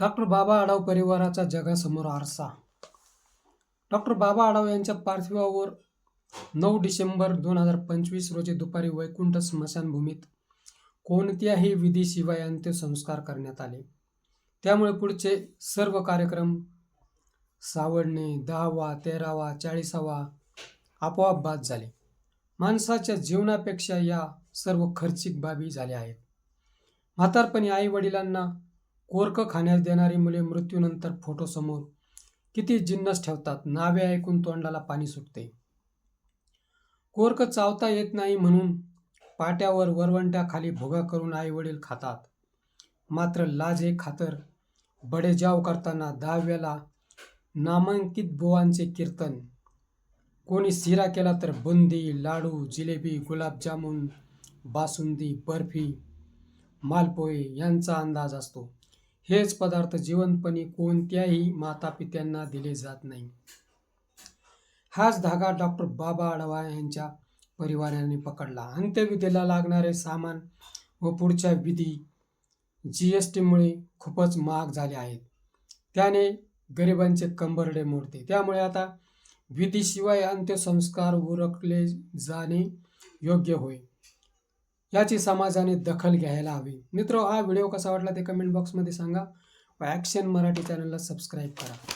Doctor Baba Adhav परिवाराचा जगासमोर आरसा. डॉक्टर बाबा आढाव यांच्या पार्थिवावर नऊ डिसेंबर दोन हजार पंचवीस रोजी दुपारी वैकुंठ स्मशानभूमीत कोणत्याही विधीशिवाय अंत्यसंस्कार करण्यात आले. त्यामुळे पुढचे सर्व कार्यक्रम सावडणे दहावा तेरावा चाळीसावा आपोआप बाद झाले. माणसाच्या जीवनापेक्षा या सर्व खर्चिक बाबी झाल्या आहेत. म्हातारपणी आई वडिलांना कोरक खाण्यास देणारी मुले मृत्यूनंतर फोटोसमोर किती जिन्नस ठेवतात नावे ऐकून तोंडाला पाणी सुटते. कोरक चावता येत नाही म्हणून पाट्यावर वरवंट्याखाली भोगा करून आई वडील खातात. मात्र लाजे खातर बडेजाव करताना दहाव्याला नामांकित बुवांचे कीर्तन. कोणी शिरा केला तर बुंदी लाडू जिलेबी गुलाबजामुन बासुंदी बर्फी मालपोहे यांचा अंदाज असतो. हेच पदार्थ जिवंतपणी कोणत्याही मातापित्यांना दिले जात नाही. हाच धागा डॉक्टर बाबा आडवा यांच्या परिवाराने पकडला. अंत्यविधीला लागणारे सामान व पुढच्या विधी जी एस टीमुळे खूपच महाग झाले आहेत. त्याने गरिबांचे कंबरडे मोडते त्यामुळे आता विधीशिवाय अंत्यसंस्कार उरकले जाणे योग्य होय. याची समाजाने दखल घ्यायला हवी. मित्र हा व्हिडिओ कसा वाटला ते कमेंट बॉक्समध्ये सांगा. व ॲक्शन मराठी चॅनलला सबस्क्राईब करा.